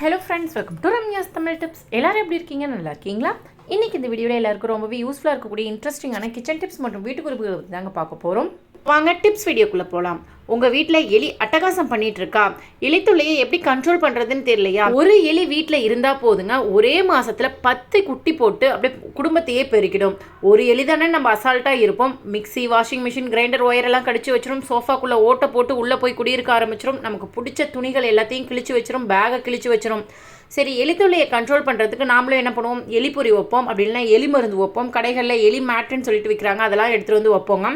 Hello friends welcome to Ramya's Tamil tips எல்லாரும் எப்படி இருக்கீங்க? நல்லா இருக்கீங்களா? இன்னைக்கு இந்த வீடியோவில் எல்லாருக்கும் ரொம்பவே யூஸ்ஃபுல்லாக இருக்கக்கூடிய இன்ட்ரெஸ்டிங்கான கிச்சன் டிப்ஸ் மற்றும் வீட்டு குறிப்புகளை தாங்க பார்க்க போகிறோம் வாங்க டிப்ஸ் வீடியோக்குள்ளே போகலாம் உங்கள் வீட்டில் எலி அட்டகாசம் பண்ணிட்டு இருக்கா எலித்துள்ளையை எப்படி கண்ட்ரோல் பண்ணுறதுன்னு தெரியலையா? ஒரு எலி வீட்டில் இருந்தால் போதுங்க ஒரே மாதத்தில் பத்து குட்டி போட்டு அப்படியே குடும்பத்தையே பெருக்கிடும். ஒரு எலி தானே நம்ம அசால்ட்டாக இருப்போம். மிக்ஸி வாஷிங் மிஷின் கிரைண்டர் ஒயரெல்லாம் கடிச்சு வச்சிரும். சோஃபாக்குள்ளே ஓட்டை போட்டு உள்ளே போய் குடியிருக்க ஆரம்பிச்சிரும். நமக்கு பிடிச்ச துணிகள் எல்லாத்தையும் கிழிச்சு வச்சிரும். பேகை கிழிச்சு வச்சிரும். சரி எலித்தொல்லையை கண்ட்ரோல் பண்ணுறதுக்கு நாமளும் என்ன பண்ணுவோம்? எலிப்பொறி வைப்போம். அப்படி இல்லைன்னா எலி மருந்து வைப்போம். கடைகளில் எலி மேட்டுன்னு சொல்லிட்டு விற்கிறாங்க அதெல்லாம் எடுத்துகிட்டு வந்து வைப்போங்க.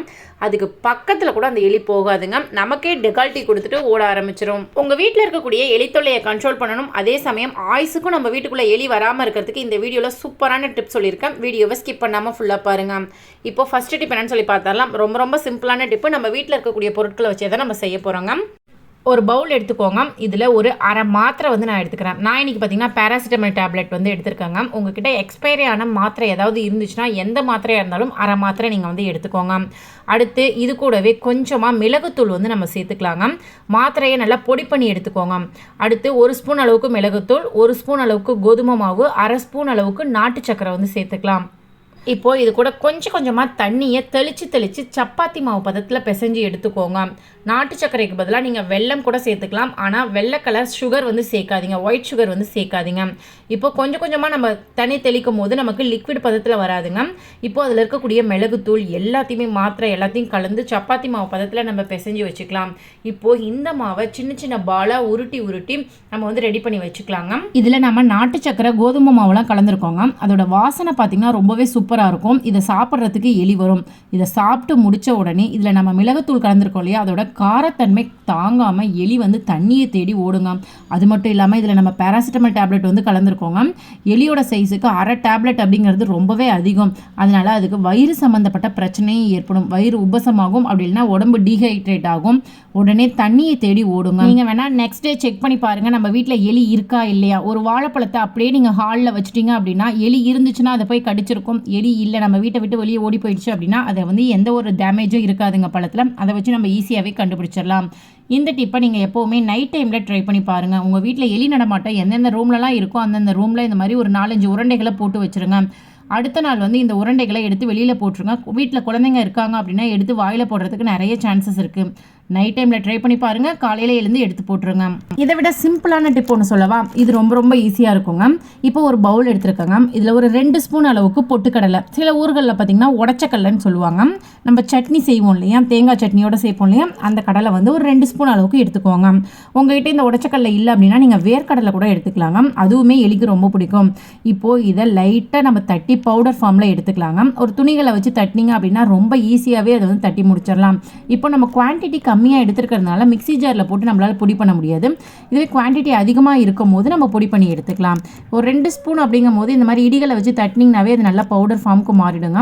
அதுக்கு பக்கத்தில் கூட அந்த எலி போகாதுங்க. நமக்கே டெகால்ட்டி கொடுத்துட்டு ஓட ஆரம்பிச்சிடும் உங்கள் வீட்டில் இருக்கக்கூடிய எலித்தொல்லையை கண்ட்ரோல் பண்ணணும். அதே சமயம் ஆயுசுக்கும் நம்ம வீட்டுக்குள்ளே எலி வராமல் இருக்கிறதுக்கு இந்த வீடியோவில் சூப்பரான டிப் சொல்லியிருக்கேன். வீடியோவை ஸ்கிப் பண்ணாமல் ஃபுல்லாக பாருங்கள் இப்போ ஃபஸ்ட்டு டிப் என்னன்னு சொல்லி பார்த்தாலாம் ரொம்ப ரொம்ப சிம்பிளான டிப்பு நம்ம வீட்டில் இருக்கக்கூடிய பொருட்களை வச்சே தான் நம்ம செய்ய போகிறோங்க ஒரு பவுல் எடுத்துக்கோங்க. இதில் ஒரு அரை மாத்திரை வந்து நான் எடுத்துக்கிறேன். நான் இன்றைக்கி பார்த்தீங்கன்னா பேராசிட்டமல் டேப்லெட் வந்து எடுத்துருக்கேங்க. உங்ககிட்ட எக்ஸ்பைரி ஆன மாத்திரை ஏதாவது இருந்துச்சுன்னா எந்த மாத்திரையாக இருந்தாலும் அரை மாத்திரை நீங்கள் வந்து எடுத்துக்கோங்க. அடுத்து இது கூடவே கொஞ்சமாக மிளகுத்தூள் வந்து நம்ம சேர்த்துக்கலாங்க. மாத்திரையை நல்லா பொடி பண்ணி எடுத்துக்கோங்க. அடுத்து ஒரு ஸ்பூன் அளவுக்கு மிளகுத்தூள் ஒரு ஸ்பூன் அளவுக்கு கோதுமை மாவு அரை ஸ்பூன் அளவுக்கு நாட்டு சக்கரை வந்து சேர்த்துக்கலாம். இப்போது இது கூட கொஞ்சம் கொஞ்சமாக தண்ணியை தெளித்து தெளித்து சப்பாத்தி மாவு பதத்தில் பிசைஞ்சு எடுத்துக்கோங்க. நாட்டு சர்க்கரைக்கு பதிலாக நீங்கள் வெள்ளம் கூட சேர்த்துக்கலாம். ஆனால் வெள்ளை கலர் சுகர் வந்து சேர்க்காதீங்க. ஒயிட் சுகர் வந்து சேர்க்காதீங்க. இப்போ கொஞ்சம் கொஞ்சமாக நம்ம தண்ணி தெளிக்கும் போது நமக்கு லிக்விட் பதத்தில் வராதுங்க. இப்போ அதில் இருக்கக்கூடிய மிளகுத்தூள் எல்லாத்தையுமே மாத்திரை எல்லாத்தையும் கலந்து சப்பாத்தி மாவு பதத்தில் நம்ம பிசைஞ்சு வச்சுக்கலாம். இப்போது இந்த மாவை சின்ன சின்ன பாலாக உருட்டி உருட்டி நம்ம வந்து ரெடி பண்ணி வச்சுக்கலாங்க. இதில் நம்ம நாட்டு சக்கரை கோதுமை மாவுலாம் கலந்துருக்கோங்க. அதோட வாசனை பார்த்திங்கன்னா ரொம்பவே சூப்பர் சூப்பராக இருக்கும். இதை சாப்பிட்றதுக்கு எலி வரும். இதை சாப்பிட்டு முடித்த உடனே இதில் நம்ம மிளகுத்தூள் கலந்துருக்கோம் இல்லையா? அதோட காரத்தன்மை தாங்காமல் எலி வந்து தண்ணியை தேடி ஓடுங்க. அது மட்டும் இல்லாமல் இதில் நம்ம பேராசிட்டமல் டேப்லெட் வந்து கலந்துருக்கோங்க. எலியோட சைஸுக்கு அரை டேப்லெட் அப்படிங்கிறது ரொம்பவே அதிகம். அதனால் அதுக்கு வயிறு சம்மந்தப்பட்ட பிரச்சனையும் ஏற்படும். வயிறு உபசமாகும். அப்படி இல்லைன்னா உடம்பு டீஹைட்ரேட் ஆகும். உடனே தண்ணியை தேடி ஓடுங்க. நீங்கள் வேணால் நெக்ஸ்ட் டே செக் பண்ணி பாருங்கள் நம்ம வீட்டில் எலி இருக்கா இல்லையா? ஒரு வாழைப்பழத்தை அப்படியே நீங்கள் ஹாலில் வச்சிட்டீங்க அப்படின்னா எலி இருந்துச்சுன்னா அதை போய் கடிச்சிருக்கும். எலி இல்லை நம்ம வீட்டை விட்டு வெளியே ஓடி போயிடுச்சு அப்படின்னா அதை வந்து எந்த ஒரு டேமேஜும் இருக்காதுங்க பழத்தில். அதை வச்சு நம்ம ஈஸியாகவே கண்டுபிடிச்சிடலாம். இந்த டிப்பை நீங்கள் எப்போவுமே நைட் டைமில் ட்ரை பண்ணி பாருங்கள் உங்கள் வீட்டில் எலி நடமாட்டம் எந்தெந்த ரூம்லலாம் இருக்கோ அந்தந்த ரூமில் இந்த மாதிரி ஒரு நாலஞ்சு உருண்டைகளை போட்டு வச்சுருங்க. அடுத்த நாள் வந்து இந்த உருண்டைகளை எடுத்து வெளியில் போட்டுருங்க. வீட்டில் குழந்தைங்க இருக்காங்க அப்படின்னா எடுத்து வாயில் போடுறதுக்கு நிறைய சான்சஸ் இருக்குது நைட் டைமில் ட்ரை பண்ணி பாருங்கள் காலையில் எழுந்து எடுத்து போட்டுருங்க. இதை விட சிம்பிளான டிப் ஒன்று சொல்லவா? இது ரொம்ப ரொம்ப ஈஸியாக இருக்குங்க. இப்போ ஒரு பவுல் எடுத்துருக்கோங்க. இதில் ஒரு ரெண்டு ஸ்பூன் அளவுக்கு பொட்டுக்கடலை. சில ஊர்களில் பார்த்தீங்கன்னா உடச்சக்கடலைன்னு சொல்லுவாங்க. நம்ம சட்னி செய்வோம் இல்லையா? தேங்காய் சட்னியோட சேர்ப்போம் இல்லையா? அந்த கடலை வந்து ஒரு ரெண்டு ஸ்பூன் அளவுக்கு எடுத்துக்கோங்க. உங்ககிட்ட இந்த உடச்சக்கடலை இல்லை அப்படின்னா நீங்கள் வேர்க்கடலை கூட எடுத்துக்கலாங்க. அதுவுமே எலிக்கு ரொம்ப பிடிக்கும். இப்போது இதை லைட்டாக நம்ம தட்டி பவுடர் ஃபார்மில் எடுத்துக்கலாங்க. ஒரு துணிகளை வச்சு தட்டினீங்க அப்படின்னா ரொம்ப ஈஸியாகவே அதை வந்து தட்டி முடிச்சிடலாம். இப்போ நம்ம குவான்டிட்டி கம்மியாக எடுத்துருக்கிறதுனால மிக்சி ஜாரில் போட்டு நம்மளால் பொடி பண்ண முடியாது. இதுவே குவான்டிட்டி அதிகமாக இருக்கும் போது நம்ம பொடி பண்ணி எடுத்துக்கலாம். ஒரு ரெண்டு ஸ்பூன் அப்படிங்கும் போது இந்த மாதிரி இடிகளை வச்சு தட்டினிங்கனாவே அது நல்லா பவுடர் ஃபார்முக்கு மாறிடுங்க.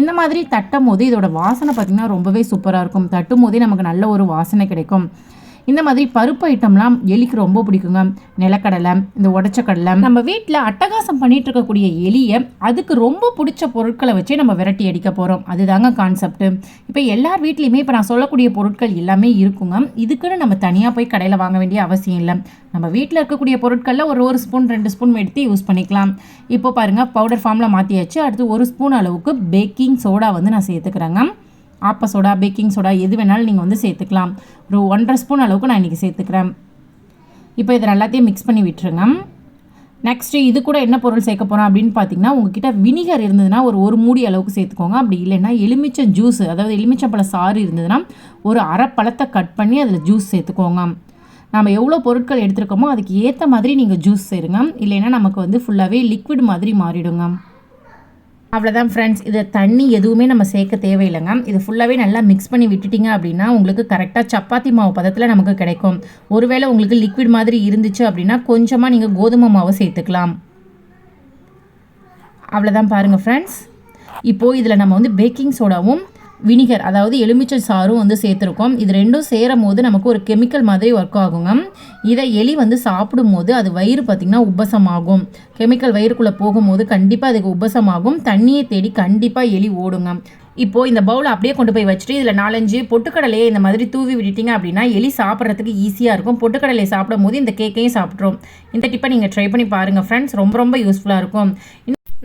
இந்த மாதிரி தட்டும் போது இதோட வாசனை பார்த்திங்கன்னா ரொம்பவே சூப்பராக இருக்கும். தட்டும் போதே நமக்கு நல்ல ஒரு வாசனை கிடைக்கும். இந்த மாதிரி பருப்பு ஐட்டம்லாம் எலிக்கு ரொம்ப பிடிக்குங்க. நிலக்கடலை இந்த உடச்ச கடலை நம்ம வீட்டில் அட்டகாசம் பண்ணிட்டு இருக்கக்கூடிய எலியை அதுக்கு ரொம்ப பிடிச்ச பொருட்களை வச்சு நம்ம விரட்டி அடிக்க போகிறோம் அதுதாங்க கான்செப்ட் இப்போ எல்லார் வீட்லேயுமே இப்போ நான் சொல்லக்கூடிய பொருட்கள் எல்லாமே இருக்குங்க. இதுக்குன்னு நம்ம தனியாக போய் கடையில் வாங்க வேண்டிய அவசியம் இல்லை. நம்ம வீட்டில் இருக்கக்கூடிய பொருட்களில் ஒரு ஒரு ஸ்பூன் ரெண்டு ஸ்பூன் எடுத்து யூஸ் பண்ணிக்கலாம். இப்போ பாருங்கள் பவுடர் ஃபார்மில் மாற்றியாச்சு அடுத்து ஒரு ஸ்பூன் அளவுக்கு பேக்கிங் சோடா வந்து நான் சேர்த்துக்கிறேங்க. ஆப்ப சோடா பேக்கிங் சோடா எது வேணாலும் நீங்கள் வந்து சேர்த்துக்கலாம். ஒரு ஒன்றரை ஸ்பூன் அளவுக்கு நான் இன்றைக்கி சேர்த்துக்கிறேன். இப்போ இதை எல்லாத்தையும் மிக்ஸ் பண்ணி விட்டுருங்க. நெக்ஸ்ட்டு இது கூட என்ன பொருள் சேர்க்க போகிறோம் அப்படின்னு பார்த்தீங்கன்னா உங்ககிட்ட வினிகர் இருந்ததுன்னா ஒரு ஒரு மூடி அளவுக்கு சேர்த்துக்கோங்க. அப்படி இல்லைன்னா எலுமிச்சம் ஜூஸ் அதாவது எலுமிச்சம்பழ சாறு இருந்ததுன்னா ஒரு அரை பழத்தை கட் பண்ணி அதில் ஜூஸ் சேர்த்துக்கோங்க. நம்ம எவ்வளோ பொருட்கள் எடுத்துருக்கோமோ அதுக்கு ஏற்ற மாதிரி நீங்கள் ஜூஸ் சேருங்க. இல்லைன்னா நமக்கு வந்து ஃபுல்லாகவே லிக்விட் மாதிரி மாறிடுங்க. அவ்வளோதான் ஃப்ரெண்ட்ஸ் இதை தண்ணி எதுவுமே நம்ம சேர்க்க தேவையில்லைங்க. இது ஃபுல்லாகவே நல்லா மிக்ஸ் பண்ணி விட்டுட்டிங்க அப்படின்னா உங்களுக்கு கரெக்டாக சப்பாத்தி மாவு பதத்தில் நமக்கு கிடைக்கும். ஒருவேளை உங்களுக்கு லிக்விட் மாதிரி இருந்துச்சு அப்படின்னா கொஞ்சமாக நீங்கள் கோதுமை மாவை சேர்த்துக்கலாம். அவ்வளோதான் பாருங்கள் ஃப்ரெண்ட்ஸ் இப்போது இதில் நம்ம வந்து பேக்கிங் சோடாவும் வினிகர் அதாவது எலுமிச்சை சாறும் வந்து சேர்த்துருக்கோம். இது ரெண்டும் சேரும் போது நமக்கு ஒரு கெமிக்கல் மாதிரி ஒர்க் ஆகுங்க. இதை எலி வந்து சாப்பிடும் போது அது வயிறு பார்த்திங்கன்னா உபசமாகும். கெமிக்கல் வயிறுக்குள்ளே போகும்போது கண்டிப்பாக அதுக்கு உபசமாகும். தண்ணியை தேடி கண்டிப்பாக எலி ஓடுங்க. இப்போது இந்த பவுலை அப்படியே கொண்டு போய் வச்சுட்டு இதில் நாலஞ்சு பொட்டுக்கடலையை இந்த மாதிரி தூவி விட்டுட்டிங்க அப்படின்னா எலி சாப்பிட்றதுக்கு ஈஸியாக இருக்கும். பொட்டுக்கடலையை சாப்பிடும் போது இந்த கேக்கையும் சாப்பிட்ரும் இந்த டிப்பை நீங்கள் ட்ரை பண்ணி பாருங்கள் ஃப்ரெண்ட்ஸ் ரொம்ப ரொம்ப யூஸ்ஃபுல்லாக இருக்கும்.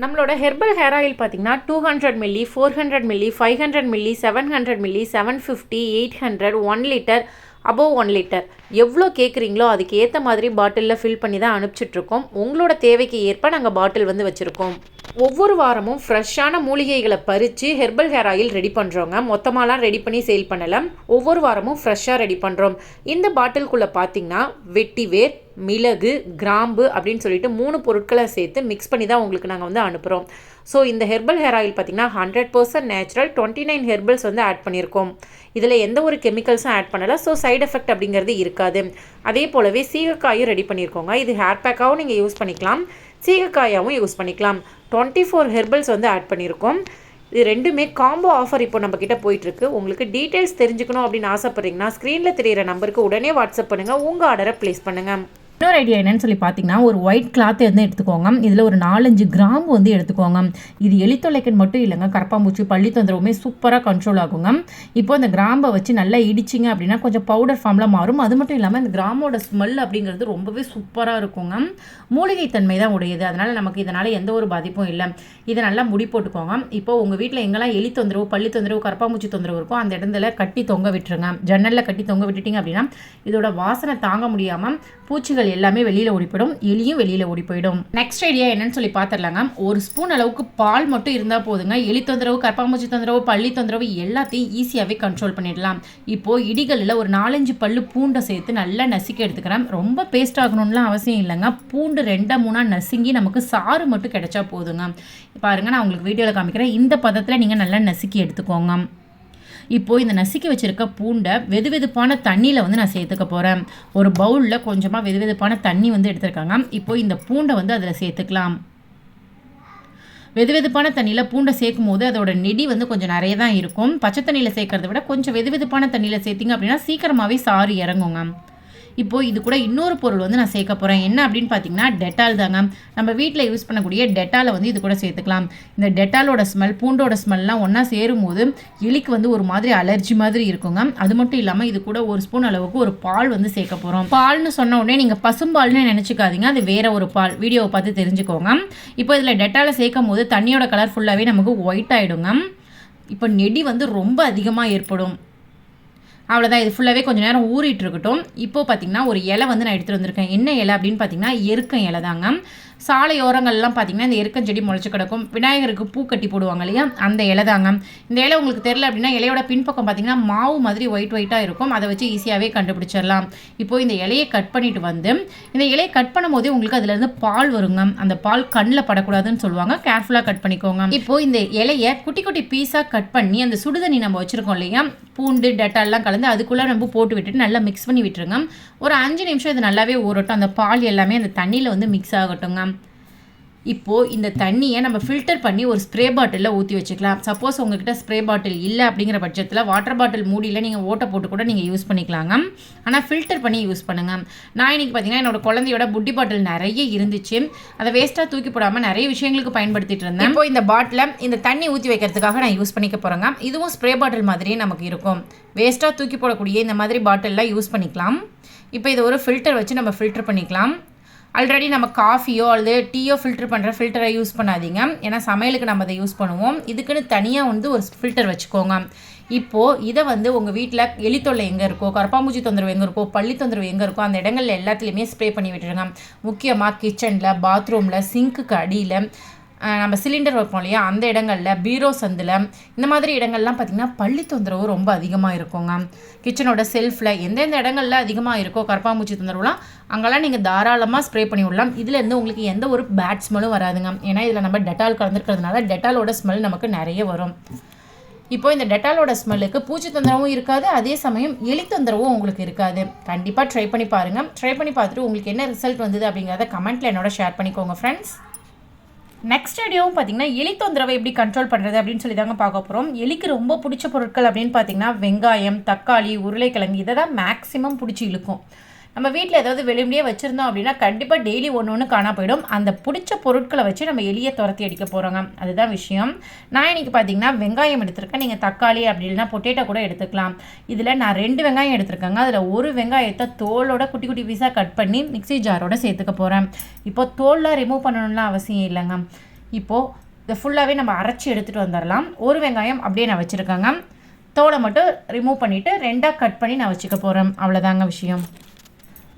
நம்மளோட ஹெர்பல் ஹேர் ஆயில் பார்த்தீங்கன்னா two hundred milli four hundred milli five hundred milli seven hundred milli seven fifty eight hundred one litre above one litre எவ்வளோ கேட்குறீங்களோ அதுக்கு ஏற்ற மாதிரி பாட்டிலில் ஃபில் பண்ணி தான் அனுப்பிச்சிட்ருக்கோம் உங்களோட தேவைக்கு ஏற்ப நாங்கள் பாட்டில் வந்து வச்சுருக்கோம். ஒவ்வொரு வாரமும் ஃப்ரெஷ்ஷான மூலிகைகளை பறித்து ஹெர்பல் ஹேர் ஆயில் ரெடி பண்ணுறோங்க மொத்தமாலாம் ரெடி பண்ணி சேல் பண்ணலை. ஒவ்வொரு வாரமும் ஃப்ரெஷ்ஷாக ரெடி பண்ணுறோம் இந்த பாட்டிலுக்குள்ளே பார்த்தீங்கன்னா வெட்டிவேர் மிளகு கிராம்பு அப்படின்னு சொல்லிட்டு மூணு பொருட்களை சேர்த்து மிக்ஸ் பண்ணி தான் உங்களுக்கு நாங்கள் வந்து அனுப்புகிறோம் ஸோ இந்த ஹெர்பல் ஹேர் ஆயில் பார்த்திங்கன்னா hundred percent natural twenty nine herbals வந்து ஆட் பண்ணியிருக்கோம். இதில் எந்த ஒரு கெமிக்கல்ஸும் ஆட் பண்ணலை. ஸோ சைடு எஃபெக்ட் அப்படிங்கிறது இருக்காது. அதே போலவே சீகக்காயும் ரெடி பண்ணியிருக்கோங்க. இது ஹேர் பேக்காகவும் நீங்கள் யூஸ் பண்ணிக்கலாம். சீகக்காயாகவும் யூஸ் பண்ணிக்கலாம். டுவெண்ட்டி ஃபோர் ஹெர்பல்ஸ் வந்து ஆட் பண்ணியிருக்கோம். இது ரெண்டுமே காம்போ ஆஃபர் இப்போ நம்ம கிட்ட போயிட்டுருக்கு. உங்களுக்கு டீட்டெயில்ஸ் தெரிஞ்சுக்கணும் அப்படின்னு ஆசைப்பட்றீங்கன்னா ஸ்க்ரீனில் தெரியிற நம்பருக்கு உடனே வாட்ஸ்அப் பண்ணுங்கள் உங்கள் ஆர்டரை ப்ளேஸ் பண்ணுங்கள் இன்னொரு ஐடியா என்னன்னு சொல்லி பார்த்தீங்கன்னா ஒரு ஒயிட் கிளாத் வந்து எடுத்துக்கோங்க. இதில் ஒரு நாலஞ்சு கிராம்பு வந்து எடுத்துக்கோங்க. இது எலித்தொலைக்கன் மட்டும் இல்லைங்க கரப்பாம்பூச்சி பள்ளி தொந்தரவுமே சூப்பராக கண்ட்ரோல் ஆகுங்க. இப்போ அந்த கிராம்பை வச்சு நல்லா இடிச்சிங்க அப்படின்னா கொஞ்சம் பவுடர் ஃபார்மில் மாறும். அது மட்டும் இல்லாமல் இந்த கிராமோட ஸ்மெல் அப்படிங்கிறது ரொம்பவே சூப்பராக இருக்குங்க. மூலிகை தன்மை தான் உடையது. அதனால் நமக்கு இதனால் எந்த ஒரு பாதிப்பும் இல்லை. இதை நல்லா முடி போட்டுக்கோங்க. இப்போ உங்கள் வீட்டில் எங்கெல்லாம் எலி தொந்தரவு பள்ளி தொந்தரவு கரப்பாம்பூச்சி தொந்தரவு இருக்கோ அந்த இடத்துல கட்டி தொங்க விட்டுருங்க. ஜன்னலில் கட்டி தொங்க விட்டுட்டிங்க அப்படின்னா இதோட வாசனை தாங்க முடியாமல் பூச்சிகள் எல்லாமே வெளியில் ஓடி போயிடும் எலியும் வெளியில் ஓடி போயிடும் நெக்ஸ்ட் ஐடியா என்னன்னு சொல்லி பார்த்துடலாங்க ஒரு ஸ்பூன் அளவுக்கு பால் மட்டும் இருந்தால் போதுங்க. எலி தொந்தரவு கற்பாம்பூச்சி தொந்தரவு பள்ளி தொந்தரவு எல்லாத்தையும் ஈஸியாகவே கண்ட்ரோல் பண்ணிடலாம். இப்போது இடிகளில் ஒரு நாலஞ்சு பல்லு பூண்டை சேர்த்து நல்லா நசுக்கி எடுத்துக்கிறேன். ரொம்ப பேஸ்ட் ஆகணும்லாம் அவசியம் இல்லைங்க. பூண்டு ரெண்டா மூணா நசுங்கி நமக்கு சாறு மட்டும் கிடைச்சா போதுங்க. பாருங்கள் நான் உங்களுக்கு வீடியோவில் காமிக்கிறேன். இந்த பதத்தில் நீங்கள் நல்லா நசுக்கி எடுத்துக்கோங்க. இப்போது இந்த நசுக்கி வச்சுருக்க பூண்டை வெது வெதுப்பான தண்ணியில் வந்து நான் சேர்த்துக்க போகிறேன் ஒரு பவுலில் கொஞ்சமாக வெது வெதுப்பான தண்ணி வந்து எடுத்திருக்காங்க. இப்போது இந்த பூண்டை வந்து அதில் சேர்த்துக்கலாம். வெது வெதுப்பான தண்ணியில் பூண்டை சேர்க்கும் போது அதோட நெடி வந்து கொஞ்சம் நிறைய தான் இருக்கும். பச்சை தண்ணியில் சேர்க்கறத விட கொஞ்சம் வெது வெதுப்பான தண்ணியில் சேர்த்திங்க அப்படின்னா சீக்கிரமாகவே சாறு இறங்குங்க. இப்போது இது கூட இன்னொரு பொருள் வந்து நான் சேர்க்க போகிறேன் என்ன அப்படின்னு பார்த்தீங்கன்னா டெட்டால் தாங்க நம்ம வீட்டில் யூஸ் பண்ணக்கூடிய டெட்டாலை வந்து இது கூட சேர்த்துக்கலாம். இந்த டெட்டாலோட ஸ்மெல் பூண்டோட ஸ்மெல்லாம் ஒன்றா சேரும் போது எலிக்கு வந்து ஒரு மாதிரி அலர்ஜி மாதிரி இருக்குங்க அது மட்டும் இல்லாமல் இது கூட ஒரு ஸ்பூன் அளவுக்கு ஒரு பால் வந்து சேர்க்க போகிறோம் பால்னு சொன்ன உடனே நீங்கள் பசும்பால்னு நினச்சிக்காதீங்க. அது வேற ஒரு பால். வீடியோவை பார்த்து தெரிஞ்சுக்கோங்க இப்போ இதில் டெட்டாலை சேர்க்கும் போது தண்ணியோட கலர் ஃபுல்லாகவே நமக்கு ஒயிட் ஆகிடுங்க இப்போ நெடி வந்து ரொம்ப அதிகமாக ஏற்படும். அவ்வளோதான் இது ஃபுல்லாகவே கொஞ்சம் நேரம் ஊறிட்டு இருக்கட்டும். இப்போது பார்த்திங்கன்னா ஒரு இலை வந்து நான் எடுத்துகிட்டு வந்திருக்கேன். என்ன இலை அப்படின்னு பார்த்திங்கன்னா எருக்கம் இலை தாங்க சாலையோரங்கள்லாம் பார்த்தீங்கன்னா இந்த எருக்கஞ்செடி முளைச்சி கிடக்கும். விநாயகருக்கு பூ கட்டி போடுவாங்க இல்லையா? அந்த இலை தாங்க இந்த இலை உங்களுக்கு தெரில அப்படின்னா இலையோட பின்பக்கம் பார்த்தீங்கன்னா மாவு மாதிரி ஒயிட் ஒயிட்டாக இருக்கும். அதை வச்சு ஈஸியாகவே கண்டுபிடிச்சிடலாம். இப்போது இந்த இலையை கட் பண்ணிட்டு வந்து இந்த இலையை கட் பண்ணும் போதே உங்களுக்கு அதுலேருந்து பால் வருங்க. அந்த பால் கண்ணில் படக்கூடாதுன்னு சொல்லுவாங்க. கேர்ஃபுல்லாக கட் பண்ணிக்கோங்க. இப்போது இந்த இலையை குட்டி குட்டி பீஸாக கட் பண்ணி அந்த சுடுதண்ணி நம்ம வச்சுருக்கோம் இல்லையா? பூண்டு டெட்டால்லாம் கலந்து அதுக்குள்ளே நம்ம போட்டு விட்டுட்டு நல்லா மிக்ஸ் பண்ணி விட்டுருங்க. ஒரு அஞ்சு நிமிஷம் இது நல்லாவே ஊறட்டும். அந்த பால் எல்லாமே அந்த தண்ணியில் வந்து மிக்ஸ் ஆகட்டுங்க. இப்போது இந்த தண்ணியை நம்ம ஃபில்டர் பண்ணி ஒரு ஸ்ப்ரே பாட்டிலில் ஊற்றி வச்சுக்கலாம். சப்போஸ் உங்ககிட்ட ஸ்ப்ரே பாட்டில் இல்லை அப்படிங்கிற பட்சத்தில் வாட்டர் பாட்டில் மூடியில் நீங்கள் ஓட்டை போட்டு கூட நீங்கள் யூஸ் பண்ணிக்கலாங்க. ஆனால் ஃபில்டர் பண்ணி யூஸ் பண்ணுங்கள் நான் இன்றைக்கி பார்த்தீங்கன்னா என்னோடய குழந்தையோட புட்டி பாட்டில் நிறைய இருந்துச்சு. அதை வேஸ்ட்டாக தூக்கி போடாமல் நிறைய விஷயங்களுக்கு பயன்படுத்திட்டு இருந்தேன். இப்போ இந்த பாட்டிலை இந்த தண்ணி ஊற்றி வைக்கிறதுக்காக நான் யூஸ் பண்ணிக்க போகிறேங்க இதுவும் ஸ்ப்ரே பாட்டில் மாதிரியே நமக்கு இருக்கும். வேஸ்ட்டாக தூக்கி போடக்கூடிய இந்த மாதிரி பாட்டிலெலாம் யூஸ் பண்ணிக்கலாம். இப்போ இதை ஒரு ஃபில்டர் வச்சு நம்ம ஃபில்டர் பண்ணிக்கலாம். ஆல்ரெடி நம்ம காஃபியோ அல்லது டீயோ ஃபில்டர் பண்ணுற ஃபில்டரை யூஸ் பண்ணாதீங்க. ஏன்னா சமையலுக்கு நம்ம அதை யூஸ் பண்ணுவோம். இதுக்குன்னு தனியாக வந்து ஒரு ஃபில்டர் வச்சுக்கோங்க. இப்போது இதை வந்து உங்கள் வீட்டில் எலித்தொல்லை எங்கே இருக்கோ கரப்பாம்பூச்சி தொந்தரவு எங்கே இருக்கோ பள்ளி தொந்தரவு எங்கே இருக்கோ அந்த இடங்கள்ல எல்லாத்துலேயுமே ஸ்ப்ரே பண்ணி விட்டுருங்க. முக்கியமாக கிச்சனில் பாத்ரூமில் சிங்க்குக்கு அடியில் நம்ம சிலிண்டர் வைப்போம் இல்லையா? அந்த இடங்களில் பீரோ சந்தில் இந்த மாதிரி இடங்கள்லாம் பார்த்திங்கன்னா பள்ளி தொந்தரவு ரொம்ப அதிகமாக இருக்குங்க கிச்சனோட செல்ஃபில் எந்தெந்த இடங்களில் அதிகமாக இருக்கோ கரப்பாம்பூச்சி தொந்தரவுலாம் அங்கெல்லாம் நீங்கள் தாராளமாக ஸ்ப்ரே பண்ணி விடலாம். இதுலேருந்து உங்களுக்கு எந்த ஒரு பேட் ஸ்மெல்லும் வராதுங்க ஏன்னா இதில் நம்ம டெட்டால் கலந்துருக்கிறதுனால டெட்டாலோட ஸ்மெல் நமக்கு நிறைய வரும். இப்போ இந்த டெட்டாலோட ஸ்மெல்லுக்கு பூச்சி தொந்தரவும் இருக்காது அதே சமயம் எலி தொந்தரவும் உங்களுக்கு இருக்காது. கண்டிப்பாக ட்ரை பண்ணி பாருங்கள் ட்ரை பண்ணி பார்த்துட்டு உங்களுக்கு என்ன ரிசல்ட் வந்தது அப்படிங்கிறத கமெண்ட்டில் என்னோட ஷேர் பண்ணிக்கோங்க ஃப்ரெண்ட்ஸ் நெக்ஸ்ட் வீடியோவும் பார்த்தீங்கன்னா எலி தொந்தரவை எப்படி கண்ட்ரோல் பண்ணுறது அப்படின்னு சொல்லி தாங்க பார்க்க போகிறோம் எலிக்கு ரொம்ப பிடிச்ச பொருட்கள் அப்படின்னு பார்த்தீங்கன்னா வெங்காயம் தக்காளி உருளைக்கிழங்கு இதை தான் மேக்ஸிமம் பிடிச்சி இழுக்கும். நம்ம வீட்டில் ஏதாவது வெளியே வச்சுருந்தோம் அப்படின்னா கண்டிப்பாக டெய்லி ஒன்று ஒன்று காணா போயிடும். அந்த பிடிச்ச பொருட்களை வச்சு நம்ம எளிய துரத்தி அடிக்க போகிறோங்க அதுதான் விஷயம். நான் இன்றைக்கி பார்த்தீங்கன்னா வெங்காயம் எடுத்திருக்கேன். நீங்கள் தக்காளி அப்படி இல்லைனா பொட்டேட்டோ கூட எடுத்துக்கலாம். இதில் நான் ரெண்டு வெங்காயம் எடுத்திருக்கேங்க. அதில் ஒரு வெங்காயத்தை தோலோட குட்டி குட்டி பீஸாக கட் பண்ணி மிக்ஸி ஜாரோட சேர்த்துக்க போகிறேன் இப்போ தோல்லாம் ரிமூவ் பண்ணணும்லாம் அவசியம் இல்லைங்க. இப்போது இதை ஃபுல்லாகவே நம்ம அரைச்சி எடுத்துகிட்டு வந்துடலாம். ஒரு வெங்காயம் அப்படியே நான் வச்சுருக்கேங்க. தோலை மட்டும் ரிமூவ் பண்ணிவிட்டு ரெண்டாக கட் பண்ணி நான் வச்சுக்க போகிறேன் அவ்வளோதாங்க விஷயம்.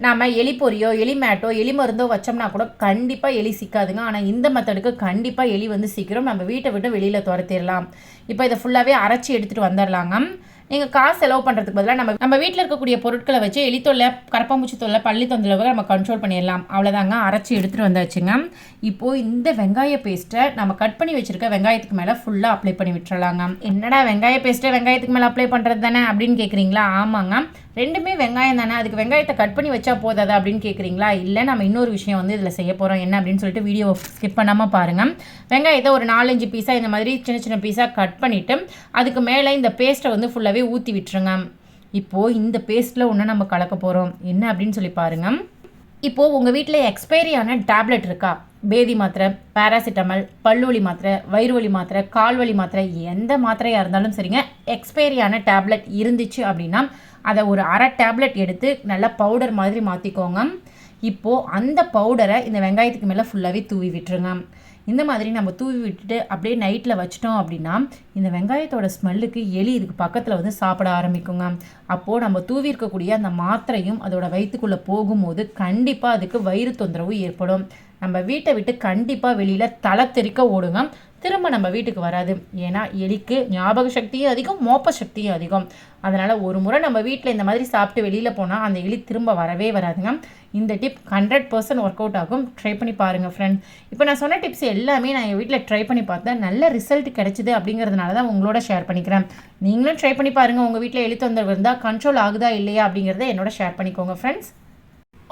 நாம் எலி பொரியோ எலி மேட்டோ எலி மருந்தோ வச்சோம்னா கூட கண்டிப்பாக எலி சிக்காதுங்க. ஆனால் இந்த மெத்தடுக்கு கண்டிப்பாக எலி வந்து சீக்கிரம். நம்ம வீட்டை விட்டு வெளியில் துரத்திடலாம். இப்போ இதை ஃபுல்லாகவே அரைச்சி எடுத்துகிட்டு வந்துடலாங்க. நீங்கள் காசு செலவு பண்ணுறதுக்கு பதிலாக நம்ம நம்ம வீட்டில் இருக்கக்கூடிய பொருட்களை வச்சு எலித்தொல்லை கரப்பாம்பூச்சி தொல்லை பள்ளி தொந்தளவு நம்ம கண்ட்ரோல் பண்ணிடலாம். அவ்வளோதாங்க அரைச்சி எடுத்துகிட்டு வந்தாச்சுங்க. இப்போது இந்த வெங்காய பேஸ்ட்டை நம்ம கட் பண்ணி வச்சுருக்க வெங்காயத்துக்கு மேலே ஃபுல்லாக அப்ளை பண்ணி விட்டுறலாங்க. என்னடா வெங்காய பேஸ்ட்டை வெங்காயத்துக்கு மேலே அப்ளை பண்ணுறது தானே அப்படின்னு கேட்குறீங்களா ஆமாங்க. ரெண்டுமே வெங்காயம் தானே? அதுக்கு வெங்காயத்தை கட் பண்ணி வச்சா போதாதா அப்படின்னு கேட்குறீங்களா இல்லை நம்ம இன்னொரு விஷயம் வந்து இதில் செய்ய போகிறோம் என்ன அப்படின்னு சொல்லிட்டு வீடியோ ஸ்கிப் பண்ணாமல் பாருங்கள் வெங்காயத்தை ஒரு நாலஞ்சு பீஸாக இந்த மாதிரி சின்ன சின்ன பீஸாக கட் பண்ணிவிட்டு அதுக்கு மேலே இந்த பேஸ்ட்டை வந்து ஃபுல்லாகவே ஊற்றி விட்டுருங்க. இப்போது இந்த பேஸ்ட்டில் ஒன்று நம்ம கலக்க போகிறோம் என்ன அப்படின்னு சொல்லி பாருங்கள் இப்போது உங்கள் வீட்டில் எக்ஸ்பைரியான டேப்லெட் இருக்கா? பேதி மாத்திரை பேராசிட்டமல் பல்லுவலி மாத்திரை வயிறு வலி மாத்திரை கால்வலி மாத்திரை எந்த மாத்திரையாக இருந்தாலும் சரிங்க எக்ஸ்பைரியான டேப்லெட் இருந்துச்சு அப்படின்னா அதை ஒரு அரை டேப்லெட் எடுத்து நல்லா பவுடர் மாதிரி மாற்றிக்கோங்க இப்போது அந்த பவுடரை இந்த வெங்காயத்துக்கு மேலே ஃபுல்லாகவே தூவி விட்டுருங்க. இந்த மாதிரி நம்ம தூவி விட்டுட்டு அப்படியே நைட்டில் வச்சிட்டோம் அப்படின்னா இந்த வெங்காயத்தோட ஸ்மெல்லுக்கு எலி இதுக்கு பக்கத்தில் வந்து சாப்பிட ஆரம்பிக்குங்க. அப்போது நம்ம தூவி இருக்கக்கூடிய அந்த மாத்திரையும் அதோட வயிற்றுக்குள்ளே போகும்போது கண்டிப்பாக அதுக்கு வயிறு தொந்தரவு ஏற்படும். நம்ம வீட்டை விட்டு கண்டிப்பாக வெளியில் தலை தெறிக்க ஓடுங்க. திரும்ப நம்ம வீட்டுக்கு வராது. ஏன்னா எலிக்கு ஞாபக சக்தியும் அதிகம் மோப்ப சக்தியும் அதிகம். அதனால் ஒரு முறை நம்ம வீட்டில் இந்த மாதிரி சாப்பிட்டு வெளியில் போனால் அந்த எலி திரும்ப வரவே வராதுங்க. இந்த tip hundred percent work out ஆகும். ட்ரை பண்ணி பாருங்கள் ஃப்ரெண்ட் இப்போ நான் சொன்ன டிப்ஸ் எல்லாமே நான் என் வீட்டில் ட்ரை பண்ணி பார்த்தேன். நல்ல ரிசல்ட் கிடைச்சிது அப்படிங்கிறதுனால தான் உங்களோட ஷேர் பண்ணிக்கிறேன். நீங்களும் ட்ரை பண்ணி பாருங்கள் உங்கள் வீட்டில் எழுத்து தொந்தரவு இருந்தால் கண்ட்ரோல் ஆகுதா இல்லையா அப்படிங்கிறத என்னோட ஷேர் பண்ணிக்கோங்க ஃப்ரெண்ட்ஸ்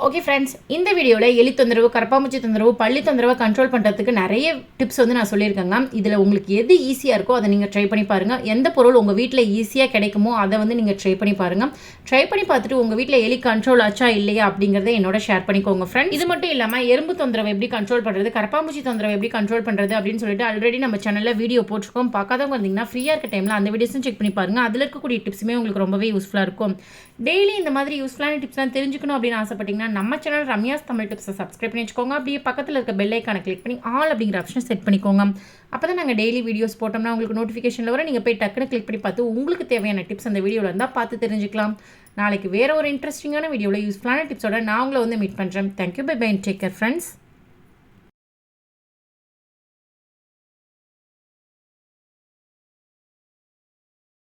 ஓகே ஃப்ரெண்ட்ஸ் இந்த வீடியோவில் எலி தொந்தரவு கரப்பாம்பூச்சி தொந்தரவு பள்ளி தொந்தரவை கண்ட்ரோல் பண்ணுறதுக்கு நிறைய டிப்ஸ் வந்து நான் சொல்லியிருக்கேங்க இதில் உங்களுக்கு எது ஈஸியாக இருக்கோ அதை நீங்கள் ட்ரை பண்ணி பாருங்கள் எந்த பொருள் உங்கள் வீட்டில் ஈஸியாக கிடைக்குமோ அதை வந்து நீங்கள் ட்ரை பண்ணி பாருங்கள் ட்ரை பண்ணி பார்த்துட்டு உங்கள் வீட்டில் எலி கண்ட்ரோல் ஆச்சா இல்லையா அப்படிங்கிறத என்னோட ஷேர் பண்ணிக்கோங்க ஃப்ரெண்ட் இது மட்டும் இல்லாமல் எறும்பு தொந்தரவை எப்படி கண்ட்ரோல் பண்ணுறது கரப்பாம்பூச்சி தொந்தரவை எப்படி கண்ட்ரோல் பண்ணுறது அப்படின்னு சொல்லிட்டு ஆல்ரெடி நம்ம சேனலில் வீடியோ போட்டிருக்கோம். பார்க்காதவங்க இருந்தீங்கன்னா ஃப்ரீயாக இருக்க டைமில் அந்த வீடியோஸும் செக் பண்ணி பாருங்கள் அதில் இருக்கக்கூடிய டிப்ஸுமே உங்களுக்கு ரொம்பவே யூஸ்ஃபுல்லாக இருக்கும். டெய்லி இந்த மாதிரி யூஸ்ஃபுல்லான டிப்ஸ்லாம் தெரிஞ்சுக்கணும் அப்படின்னு ஆசைப்பட்டீங்கன்னா நம்ம சேனல் ரம்யாஸ் தமிழ் டிப்ஸை சப்ஸ்கிரைப் பண்ணி வச்சுக்கோங்க. அப்படியே பக்கத்தில் இருக்க பெல் ஐக்கானை கிளிக் பண்ணி ஆல் அப்படிங்கிற ஆப்ஷனை செட் பண்ணிக்கோங்க. அப்போ தான் நாங்கள் டெய்லி வீடியோஸ் போட்டோம்னா உங்களுக்கு நோட்டிஃபிகேஷனில் வர நீங்கள் போய் டக்குன்னு கிளிக் பண்ணி பார்த்து உங்களுக்கு தேவையான டிப்ஸ் அந்த வீடியோவில் இருந்தால் பார்த்து தெரிஞ்சுக்கலாம். நாளைக்கு வேறு ஒரு இன்ட்ரெஸ்டிங்கான வீடியோவில் யூஸ்ஃபுல்லான டிப்ஸோட நான் உங்களை வந்து மீட் பண்ணுறேன் thank you bye bye take care friends